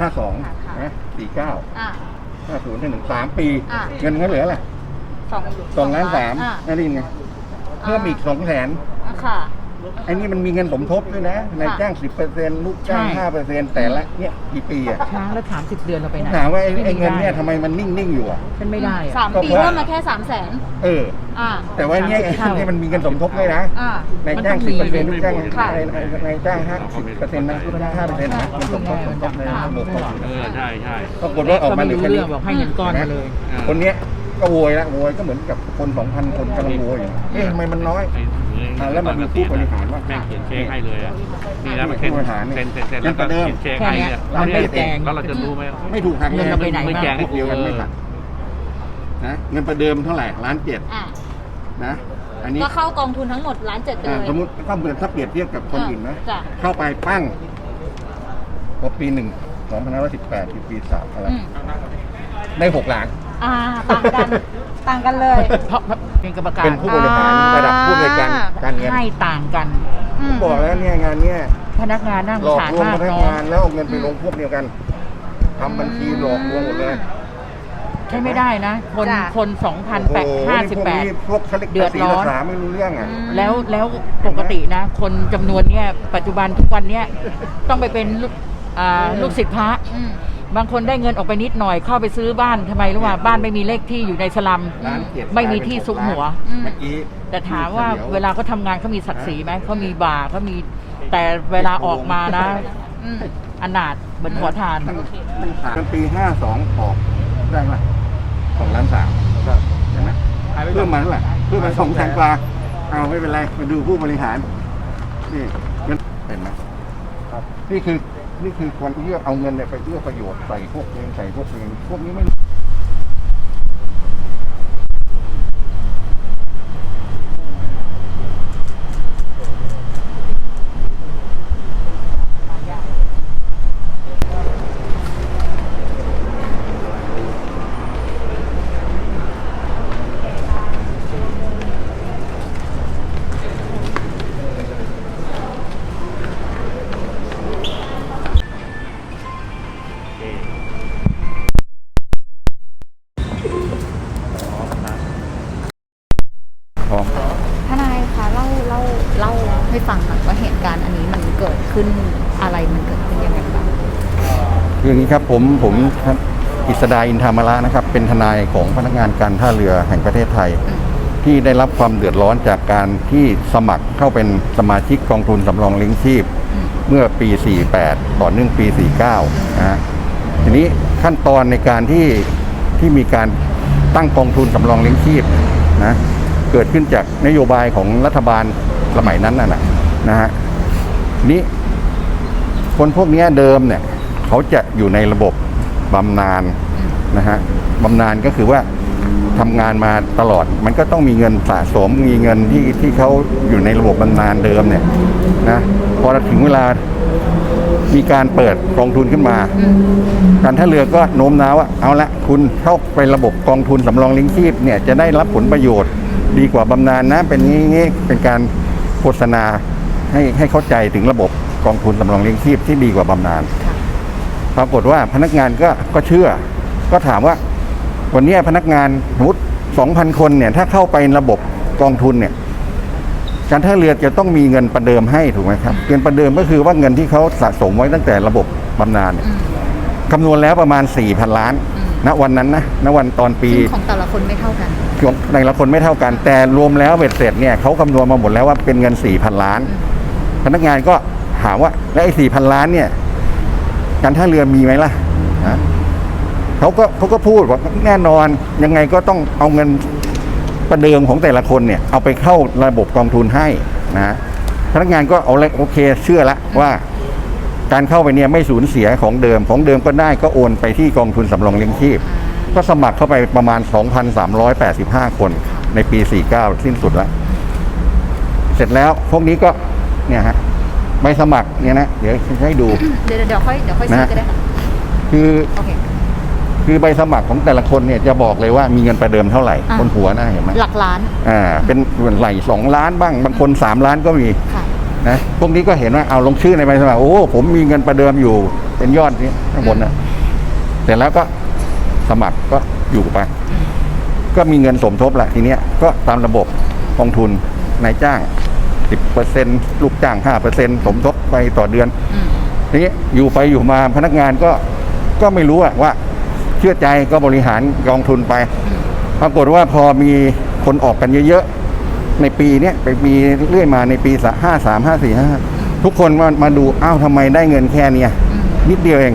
ห้าสองค่ะค่ะนะสี่เก้าอ่า ห้าศูนย์หนึ่งสามปี อะ เงินก็เหลืออะไรสองสองล้านสามอ่นั่นเองไงเพิ่มอีกสองแสนอะค่ะ ไอ้นี่มันมีเงินสมทบด้วยนะนายจ้างสิบเปอร์เซ็นต์ลูกจ้างใช่ห้าเปอร์เซ็นต์แต่ละเนี่ยกี่ปีอะช้างแล้วถามสิบเดือนเราไปไหนถามว่าไอ้ไอ้เงินเนี่ยม่ด้ทำไมมันนิ่งๆอยู่อะฉันไม่ได้อะ สามก็ปีเพราะเพิ่มมาแค่สามแสนเออ อ่า แต่ว่าเนี่ยไอ้สามสิบเท่าเนี่ยมันมีเงินสมทบด้วยนะอ่า นายมันจ้างต้องสิบมีเปอร์เซ็นต์ลูกจ้างค่ะนายนายจ้างห้าสิบเปอร์เซ็นต์นะลูกจ้างห้าเปอร์เซ็นต์นะเงินสมทบสมทบในระบบของเออใช่ใช่ปรากฏว่าออกมาก็เหลืไม่อรู้แค่เรื่นี้ องบอกให้เงินก้อนมาเลยอ่าคนเนี้ยก็โวยละโวยก็เหมือนกับคนสองพันคนกำลังโวยอยู่เอ๊ะทำไมมันน้อย ไอ้ อ่าแล้วมันมีผู้บริหารว่าแม่งเขียนเช็คให้เลยอะนี่นะมันเซ็นผู้บริหารนี่เซ็นเซ็นเซ็นแล้วก็เงินประเดิมเขียนเช็คให้เนี่ยแค่เนี้ยมันไม่แจงแล้วเราจะรู้ไหมไม่ถูกหักเงินเราไปไหนไม่แจงพวกเดียวกันไม่หักนะเงินประเดิมเท่าไหร่ล้านเจ็ดอ่านะ อันนี้ก็เข้ากองทุนทั้งหมดล้านเจ็ดไปอ่าเลยสมมติก็เหมือนถ้าเปรียบเทียบกับคนอื่นนะ จ้ะ เข้าไปปั้งพอปีหนึ่งสองพันห้าร้อยสิบแปดปีสามอะไรอืม ได้หกล้าน อ่าต่างกันต่างกันเลย เพราะเพราะเป็นกรรมการเป็นผู้บริหารอ่าระดับผู้บริการการเงินให้ต่างกัน อืมบอกแล้วเนี่ยงานเนี่ยพนักงานน่าสหลงอกสารลวงมากพนักน้องงานแล้วเอาเงินไปลงพวกเดียวกันทำบัญชีหลอกลวงหมดเลยใช่ไม่ได้นะ คนจ้ะ คนสองพันแปดโอ้โห้าสิบแปดนี่พวกนี้พวกเขาเรียกเดือดร้อนภาษีภาษาไม่รู้เรื่องอะ อืม แล้วแล้วปกตินะ คนจำนวนเนี้ยปัจจุบันทุกวันเนี้ยต้องไปเป็นลูกอ่าลูกศิษย์พระ อืม บางคนได้เงินออกไปนิดหน่อยเข้าไปซื้อบ้านทำไมรู้ว่าบ้านไม่มีเลขที่อยู่ในสลัม ล้านเจ็ดไม่มีที่ซุกหัว อืม เมื่อกี้แต่ถามว่าเวลาเขาทำงานเขามีศักดิ์ศรีไหมเขามีบาร์เขามีแต่เวลาออกมานะอืม อนาถเหมือนขอทาน ตั้งตั้งตั้งปีห้าสองออกได้ไหมสองล้านสามเห็นไหมเพิ่มมาเท่าไหร่เพิ่มมาสองแสนกว่าเอาไม่เป็นไรมาดูผู้บริหารนี่เงินเห็นไหมครับนี่คือ นี่คือคนที่เอาเงินเนี่ยไปเอื้อประโยชน์ใส่พวกเองใส่พวกเองพวกนี้ไม่ ขึ้นอะไรมันเกิดขึ้นยังไงบ้างคืออย่างนี้ครับผมผมอิสดาอินทามระนะครับ เป็นทนายของพนักงานการท่าเรือแห่งประเทศไทยอืมที่ได้รับความเดือดร้อนจากการที่สมัครเข้าเป็นสมาชิกกองทุนสำรองเลี้ยงชีพอืมเมื่อปี 48 ต่อเนื่องปี 49นะฮะทีนี้ขั้นตอนในการที่ที่มีการตั้งกองทุนสำรองเลี้ยงชีพนะเกิดขึ้นจากนโยบายของรัฐบาลสมัยนั้นน่ะนะนะฮะทีนี้ คนพวกนี้เดิมเนี่ยเขาจะอยู่ในระบบบำนาญนะฮะบำนาญก็คือว่าทำงานมาตลอด มันก็ต้องมีเงินสะสมมีเงินที่ที่เขาอยู่ในระบบบำนาญเดิมเนี่ยนะพอถึงเวลามีการเปิดกองทุนขึ้นมาการท่าเรือก็โน้มน้าวว่าเอาละคุณเข้าไประบบกองทุนสำรองเลี้ยงชีพเนี่ยจะได้รับผลประโยชน์ ดีกว่าบำนาญนะเป็นงี้งี้เป็นการโฆษณา ให้ให้เข้าใจถึงระบบกองทุนสำรองเลี้ยงชีพที่ดีกว่าบำนาญปรากฏว่าพนักงานก็ก็เชื่อ ก็ถามว่า วันนี้พนักงานสมมติสองพันคนเนี่ย ถ้าเข้าไประบบกองทุนเนี่ยการท่าเรือจะต้องมีเงินประเดิมให้ถูกไหมครับเงินประเดิมก็คือว่าเงินที่เขาสะสมไว้ตั้งแต่ระบบบำนาญเนี่ยอืมคำนวณแล้วประมาณ4,000ล้านอืมณวันนั้นนะณวันตอนปีซึ่งของแต่ละคนไม่เท่ากันของในละคนไม่เท่ากัน แต่รวมแล้วเบ็ดเสร็จเนี่ยเขาคำนวณมาหมดแล้วว่าเป็นเงิน4,000ล้าน พนักงานก็ถามว่าแล้วไอ้4,000ล้านเนี่ยการท่าเรือมีไหมล่ะนะเขาก็เขาก็พูดว่าแน่นอนยังไงก็ต้องเอาเงินประเดิมของแต่ละคนเนี่ย เอาไปเข้าระบบกองทุนให้นะพนักงานก็เอาเลยโอเคเชื่อละว่า การเข้าไปเนี่ยไม่สูญเสียของเดิมของเดิมก็ได้ก็โอนไปที่กองทุนสำรองเลี้ยงชีพ ก็สมัครเข้าไปประมาณ 2,385 คนในปี 49 สิ้นสุดแล้ว เสร็จแล้วพวกนี้ก็ เนี่ยฮะใบสมัครเนี่ยนะเดี๋ยวให้ดู เดี๋ยวเดี๋ยวค่อยเดี๋ยวค่อยซื้อนะก็ได้ค่ะคือโอเคคือใบสมัครของแต่ละคนเนี่ยจะบอกเลยว่ามีเงินประเดิมเท่าไหร่อ่าบนหัวนะเห็นไหมหลักล้านอ่าเป็นไหลสองล้านบ้างบางคนสามล้านก็มีค่ะนะพวกนี้ก็เห็นว่าเอาลงชื่อในใบสมัครโอ้ผมมีเงินประเดิมอยู่ เป็นยอดนี้ข้างบนนะเสร็จแล้วก็สมัครก็อยู่ไปก็มีเงินสมทบแหละทีเนี้ยก็ตามระบบกองทุนนายจ้าง สิบเปอร์เซ็นลูกจ้างห้าเปอร์เซ็นสมทบไปต่อเดือนอืมทีนี้อยู่ไปอยู่มาพนักงานก็ก็ไม่รู้อะว่าเชื่อใจก็บริหารกองทุนไป ปรากฏว่าพอมีคนออกกันเยอะๆ ในปีเนี้ยไปปีเรื่อยมาในปีห้าสามห้าสี่ห้าทุกคนมามาดูอ้าวทำไมได้เงินแค่เนี้ยอืมนิดเดียวเอง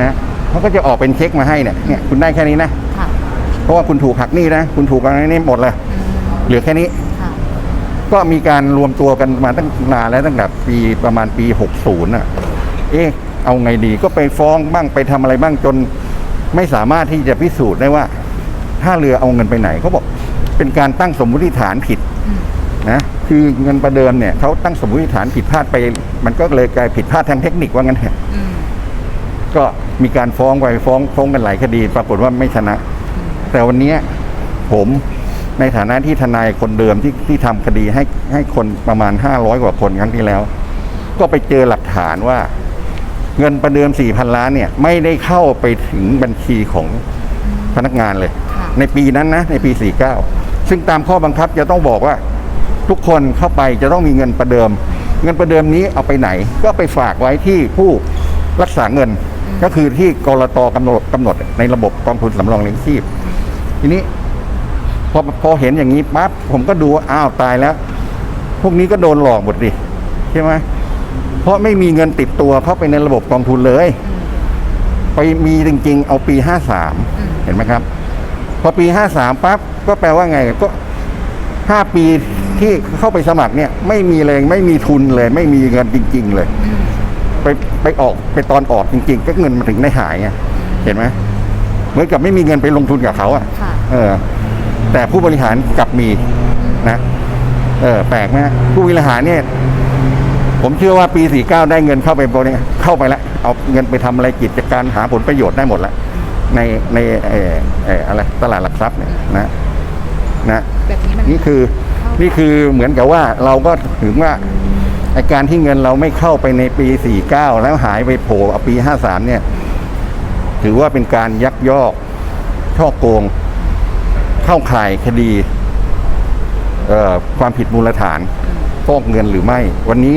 นะเขาก็จะออกเป็นเช็คมาให้เนี่ยเนี่ยคุณได้แค่นี้นะค่ะเพราะว่าคุณถูกหักหนี้นะ คุณถูกอะไรนี่หมดเลยอืมเหลือแค่นี้ค่ะ ก็มีการรวมตัวกันมาตั้งนานแล้วตั้งแต่ปีประมาณปี 60น่ะ เอ๊ะ เอาไงดีก็ไปฟ้องบ้างไปทำอะไรบ้างจนไม่สามารถที่จะพิสูจน์ได้ว่าท่าเรือเอาเงินไปไหนเขาบอกเป็นการตั้งสมมติฐานผิดอืมนะคือเงินประเดิมเนี่ยเขาตั้งสมมติฐานผิดพลาดไป มันก็เลยกลายผิดพลาดทางเทคนิคว่างั้นเถอะอืมก็มีการฟ้องไปฟ้องฟ้องกันหลายคดี ปรากฏว่าไม่ชนะ แต่วันเนี้ยผม ในฐานะที่ทนายคนเดิมที่ที่ทำคดีให้ให้คนประมาณ 500 กว่าคนครั้งที่แล้ว ก็ไปเจอหลักฐานว่า เงินประเดิม 4,000 ล้านเนี่ย ไม่ได้เข้าไปถึงบัญชีของพนักงานเลยค่ะในปีนั้นนะในปี 49 ซึ่งตามข้อบังคับจะต้องบอกว่า ทุกคนเข้าไปจะต้องมีเงินประเดิม เงินประเดิมนี้เอาไปไหน ก็ไปฝากไว้ที่ผู้รักษาเงินก็คือที่กรตกำหนดกำหนดในระบบกองทุนสำรองเลี้ยงชีพ ทีนี้ พอพอเห็นอย่างนี้ปั๊บผมก็ดูว่าอ้าวตายแล้ว พวกนี้ก็โดนหลอกหมดดิใช่ไหมเพราะไม่มีเงินติดตัวเข้าไปในระบบกองทุนเลย ไปมีจริง ๆ เอาปีห้าสามอืมเห็นไหมครับ พอปีห้าสามปั๊บก็แปลว่าไงก็ห้าปีที่เข้าไปสมัครเนี่ย ไม่มีเลยไม่มีทุนเลย ไม่มีเงินจริง ๆ เลยอืมไปไปออกไปตอนออกจริง ๆ ก็เงินมาถึงได้หายไงเห็นไหมเหมือนกับไม่มีเงินไปลงทุนกับเขาอะค่ะเออ แต่ผู้บริหารกลับมีนะเออแปลกไหมฮะผู้บริหารเนี่ย ผมเชื่อว่าปี 49 ได้เงินเข้าไปบริเข้าไปแล้วเอาเงินไปทำอะไรกิจการหาผลประโยชน์ได้หมดแล้วในในเออเอออะไรตลาดหลักทรัพย์เนี่ยนะนะแบบนี้มันนี่คือนี่คือเหมือนกับว่าเราก็ถึงว่าไอการที่เงินเราไม่เข้าไปในปี 49 แล้วหายไปโผล่เอาปี 53 เนี่ย ถือว่าเป็นการยักยอกช่อโกง เข้าข่ายคดีความผิดมูลฐานฟอกเงินหรือไม่ วันนี้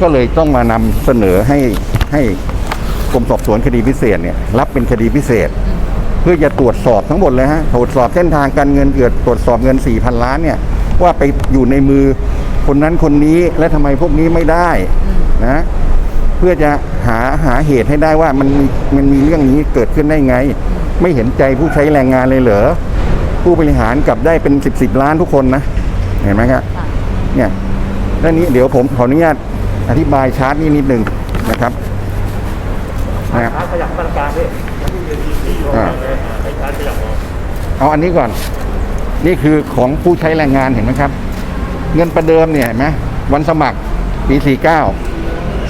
ก็เลยต้องมานำเสนอให้ให้กรมสอบสวนคดีพิเศษเนี่ยรับเป็นคดีพิเศษ เพื่อจะตรวจสอบทั้งหมดเลยฮะตรวจสอบเส้นทางการเงินเกิดตรวจสอบเงิน4,000ล้านเนี่ยว่าไปอยู่ในมือคนนั้นคนนี้และทำไมพวกนี้ไม่ได้นะเพื่อจะหาหาเหตุให้ได้ว่ามันมีมันมีเรื่องนี้เกิดขึ้นได้ไง ไม่เห็นใจผู้ใช้แรงงานเลยเหรอ ผู้บริหารกลับได้เป็นสิบสิบล้านทุกคนนะ เห็นไหมครับค่ะเนี่ยด้านนี้เดี๋ยวผมขออนุญาตอธิบายชาร์ตนี้นิดหนึ่งนะครับนะขยับมาตรการด้วยเอาอันนี้ก่อน นี่คือของผู้ใช้แรงงานเห็นไหมครับ เงินประเดิมเนี่ยเห็นไหมวันสมัครปีสี่เก้า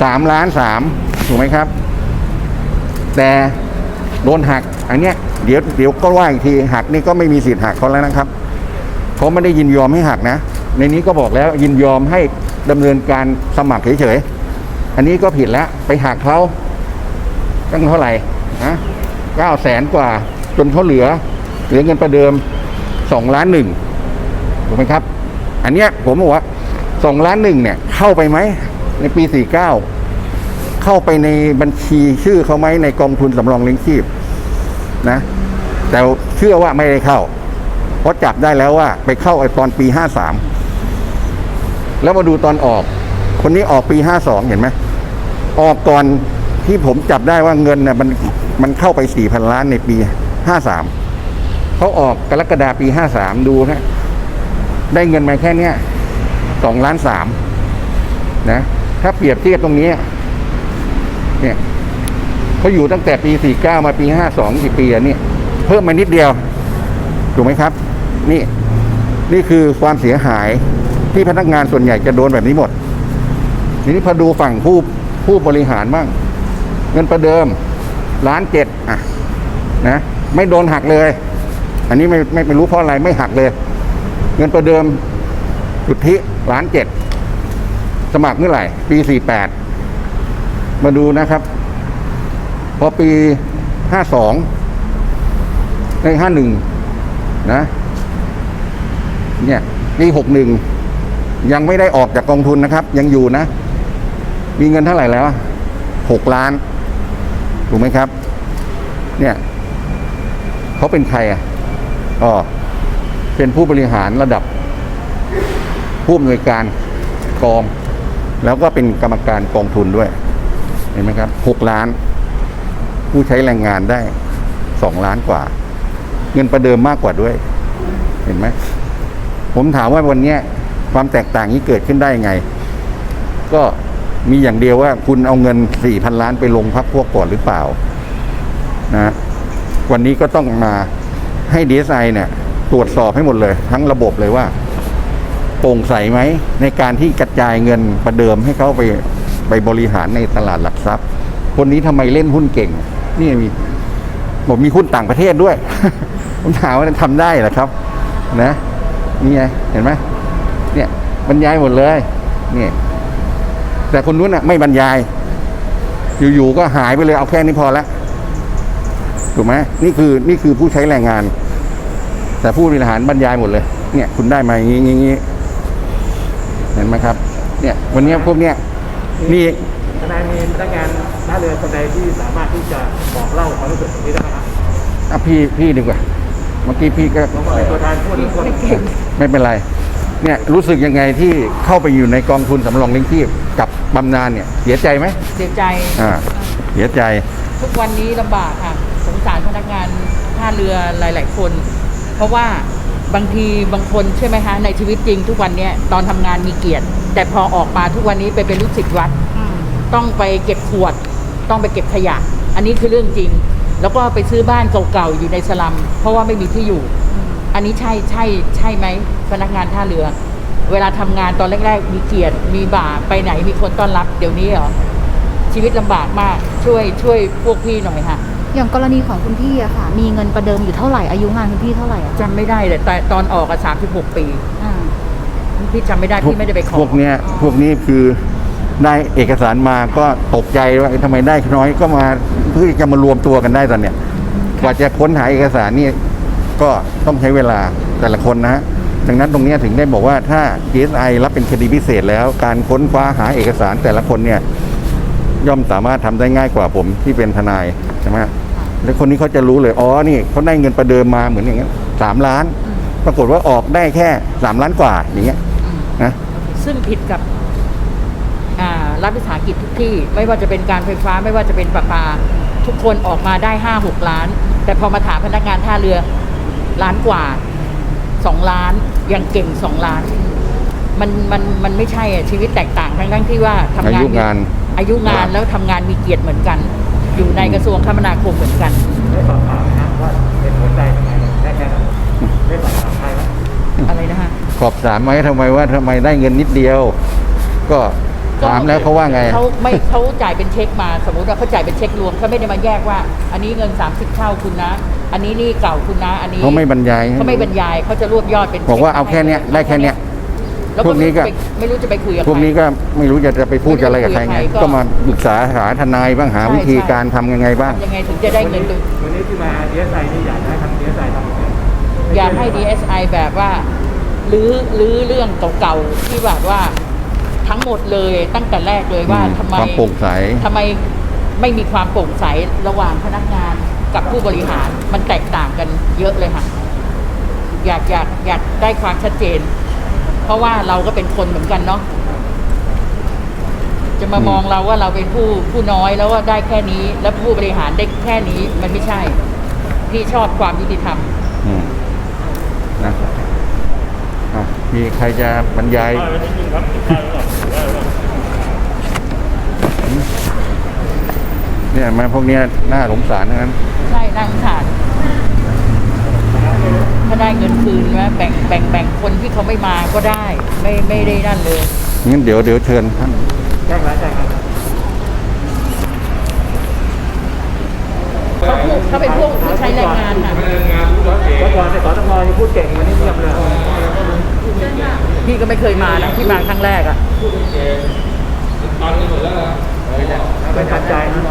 สามล้านสามถูกไหมครับ แต่โดนหักอันเนี้ย เดี๋ยวเดี๋ยวก็ว่าอีกทีหักนี่ก็ไม่มีสิทธิ์หักเขาแล้วนะครับเขาไม่ได้ยินยอมให้หักนะ ในนี้ก็บอกแล้วยินยอมให้ดำเนินการสมัครเฉยๆอันนี้ก็ผิดแล้วไปหักเขาตั้งเท่าไหร่นะเก้าแสนกว่าจนเขาเหลือ เหลือเงินประเดิมสองล้านหนึ่งถูกไหมครับ อันเนี้ยผมบอกว่าสองล้านหนึ่งเนี่ยเข้าไปไหมในปีสี่เก้าเข้าไปในบัญชีชื่อเขาไหมในกองทุนสำรองเลี้ยงชีพ นะ แต่เชื่อว่าไม่ได้เข้า เพราะจับได้แล้วว่า ไปเข้าไอตอนปีห้าสามแล้วมาดูตอนออก คนนี้ออกปีห้าสองเห็นไหมออกก่อนที่ผมจับได้ว่าเงินเนี่ยมันมันเข้าไปสี่พันล้านในปีห้าสามเขาออกกรกฎาปีห้าสามดูนะได้เงินมาแค่เนี้ยสองล้านสามนะ ถ้าเปรียบเทียบตรงนี้เนี่ย เขาอยู่ตั้งแต่ปีสี่เก้ามาปีห้าสองกี่ปีอะนี่เพิ่มมานิดเดียว ถูกไหมครับ นี่นี่คือความเสียหายที่พนักงานส่วนใหญ่จะโดนแบบนี้หมด ทีนี้พอดูฝั่งผู้ผู้บริหารบ้างเงินประเดิมล้านเจ็ดอะนะไม่โดนหักเลย อันนี้ไม่ไม่ไม่รู้เพราะอะไรไม่หักเลย เงินประเดิมสุทธิล้านเจ็ดสสมัครเมื่อไหร่ ปีสี่แปดมาดูนะครับ พอปีห้าสองในห้าหนึ่งนะ เนี่ยปีหกหนึ่งยังไม่ได้ออกจากกองทุนนะครับ ยังอยู่นะ มีเงินเท่าไหร่แล้วหกล้าน ถูกไหมครับ เนี่ยเขาเป็นใครอะอ๋อเป็นผู้บริหารระดับ ผู้อำนวยการกอง แล้วก็เป็นกรรมการกองทุนด้วย เห็นไหมครับหกล้าน ผู้ใช้แรงงานได้สองล้านกว่า เงินประเดิมมากกว่าด้วย เห็นไหมผมถามว่าวันนี้ความแตกต่างนี้เกิดขึ้นได้ยังไง ก็มีอย่างเดียวว่าคุณเอาเงินสี่พันล้านไปลงพักพวกก่อนหรือเปล่านะวันนี้ก็ต้องมาให้ DSI เนี่ยตรวจสอบให้หมดเลย ทั้งระบบเลยว่าโปร่งใสไหม ในการที่กระจายเงินประเดิมให้เขาไปไปบริหารในตลาดหลักทรัพย์ คนนี้ทำไมเล่นหุ้นเก่ง นี่มีบอกมีหุ้นต่างประเทศด้วย ผมถามว่าทำได้เหรอครับ นะนี่ไงเห็นไหมเนี่ยบรรยายหมดเลยนี่แต่คนนู้นอะไม่บรรยาย อยู่ๆก็หายไปเลยเอาแค่นี้พอละถูกไหมนี่คือนี่คือผู้ใช้แรงงาน แต่ผู้บริหารบรรยายหมดเลย เนี่ย คุณได้มาอย่างนี้อย่างนี้เห็นไหมครับ เนี่ย วันนี้พวกเนี้ยนี่ทนายมีพนักงาน เรือคนใดที่สามารถที่จะบอกเล่าความรู้สึกตรงนี้ได้ไหมครับอะพี่พี่ดีกว่า เมื่อกี้พี่ก็ลองเป็นตัวแทนพูดหนึ่งคนไม่เป็นไร เนี่ยรู้สึกยังไงที่เข้าไปอยู่ในกองทุนสำรองเลี้ยงชีพกับบำนาญเนี่ยเสียใจไหมเสียใจ อ่าเสียใจ ทุกวันนี้ลำบากค่ะ สงสารพนักงานท่าเรือหลาย ๆ คน เพราะว่าบางทีบางคนใช่ไหมคะในชีวิตจริง ทุกวันเนี้ยตอนทำงานมีเกียรติ แต่พอออกมาทุกวันนี้ไปเป็นลูกศิษย์วัดอืมต้องไปเก็บขวด ต้องไปเก็บขยะ อันนี้คือเรื่องจริง แล้วก็ไปซื้อบ้านเก่าๆอยู่ในสลัม เพราะว่าไม่มีที่อยู่ อันนี้ใช่ใช่ใช่ไหมพนักงานท่าเรือ เวลาทำงานตอนแรกๆ มีเกียรติมีบ่าไปไหนมีคนต้อนรับเดี๋ยวนี้เหรอชีวิตลำบากมากช่วยช่วยพวกพี่หน่อยค่ะอย่างกรณีของคุณพี่อะค่ะ มีเงินประเดิมอยู่เท่าไหร่อายุงานคุณพี่เท่าไหร่อะจำไม่ได้เลยแต่ตอนออกอะสามสิบหกปีอ่าพี่จำไม่ได้พี่ไม่ได้ไปขอพวกเนี้ยพวกนี้คือ ได้เอกสารมาก็ตกใจว่าเอ๊ะทำไมได้น้อยก็มาเพื่อจะมารวมตัวกันได้ตอนเนี้ยกว่าจะค้นหาเอกสารนี่ก็ต้องใช้เวลาแต่ละคนนะฮะดังนั้นตรงเนี้ยถึงได้บอกว่าถ้า DSI รับเป็นคดีพิเศษแล้ว การค้นคว้าหาเอกสารแต่ละคนเนี่ย ย่อมสามารถทำได้ง่ายกว่าผมที่เป็นทนายใช่ไหมฮะแล้วคนนี้เขาจะรู้เลยอ๋อนี่เขาได้เงินประเดิมมาเหมือนอย่างเงี้ยสามล้าน ปรากฏว่าออกได้แค่สามล้านกว่าอย่างเงี้ยนะซึ่งผิดกับอ่า รัฐวิสาหกิจทุกที่ ไม่ว่าจะเป็นการไฟฟ้าไม่ว่าจะเป็นประปา ทุกคนออกมาได้ห้าหกล้าน แต่พอมาถามพนักงานท่าเรือล้านกว่าสองล้านยังเก่งสองล้าน มันมันมันไม่ใช่อะชีวิตแตกต่างทั้งทั้งที่ว่าทำงานอายุงาน อายุงานแล้วทำงานมีเกียรติเหมือนกัน อยู่ในกระทรวงคมนาคมเหมือนกัน ได้สอบถามไหมครับว่าเป็นผลใดทำไมได้แค่นั้นได้สอบถามใครไหมอะไรนะฮะ ขอบถามไหมทำไมว่าทำไมได้เงินนิดเดียว ก็ ถามแล้วเขาว่าไง เขาไม่เขาจ่ายเป็นเช็คมาสมมุติว่าเขาจ่ายเป็นเช็ครวมเขาไม่ได้มาแยกว่า อันนี้เงิน 30 เท่าคุณนะ อันนี้หนี่เก่าคุณนะ อันนี้เขาไม่บรรยายเขาไม่บรรยายเขาจะรวบยอดเป็นบอกว่าเอาแค่เนี้ยได้แค่เนี้ยแล้วพวกนี้ก็ไม่รู้จะไปคุยกับใครพวกนี้ก็ไม่รู้จะจะไปพูดอะไรกับใครไงไม่รู้จะคุยกับใครก็ก็มาปรึกษาหาทนายบ้างหาใช่วิธีใช่การทำยังไงบ้างยังไงถึงจะได้เงินวันนี้ที่มา DSI นี่อยากให้ทาง DSI ทำยังไงอยากให้ DSI แบบว่ารื้อรื้อเรื่องเก่าๆที่แบบว่า ทั้งหมดเลยตั้งแต่แรกเลยว่าอืมทำไมความโปร่งใส ทำไมไม่มีความโปร่งใสระหว่างพนักงานกับผู้บริหารมันแตกต่างกันเยอะเลยค่ะ อยากอยากอยากได้ความชัดเจน เพราะว่าเราก็เป็นคนเหมือนกันเนาะจะมาอืมมองเราว่าเราเป็นผู้ผู้น้อยแล้วว่าได้แค่นี้ แล้วผู้บริหารได้แค่นี้มันไม่ใช่ พี่ชอบความยุติธรรม อืมนะ อะมีใครจะบรรยายเนี่ยมาพวกเนี้ยน่าสงสารทั้งนั้น ใช่นั่งสารถ้าได้เงินคืนนะแบ่งแบ่งแบ่งคนที่เขาไม่มาก็ได้ ไม่ไม่ได้นั่นเลย งั้นเดี๋ยวเดี๋ยวเชิญท่านแจ้งแล้วแจ้งแล้วเขาพูดเขาเป็นพวกผู้ใช้แรงงานค่ะ เมื่อก่อนในสตงยังพูดเก่งวันนี้เงียบเลย พี่ก็ไม่เคยมานะพี่มาครั้งแรกอะไม่ทันใจนะ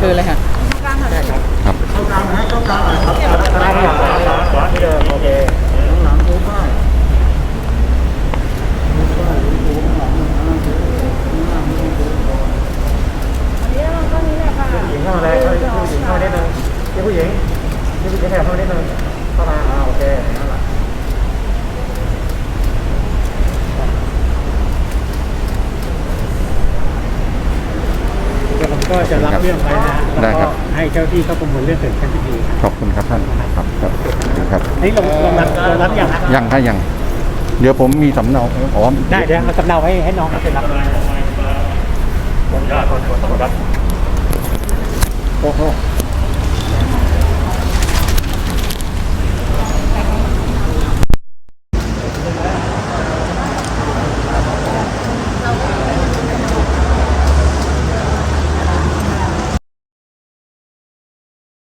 เชิญเลยค่ะ ครับ เข้ากลางนะเข้ากลางครับกลางอย่างขวาที่เดิมโอเคหลังคูป้ายหญิงเข้ามาเลยผู้หญิงเข้ามาได้เลยที่ผู้หญิงที่ผู้หญิงเข้ามาได้เลยเข้ามาอ่าโอเคนั่นแหละ เดี๋ยวผมก็จะรับเรื่องไปนะ ได้ครับ แล้วก็ให้ เจ้าที่เขาประมวลเรื่องเสร็จขั้นพิธีขอบคุณครับท่านครับครับครับนี่ลงลงรับลงรับอย่างฮะยังถ้ายังเดี๋ยวผมมีสำเนาอ๋อได้เดี๋ยวเอาสำเนาให้ให้น้องเขาไปรับผมยอดคนคนสมรับโอ้โห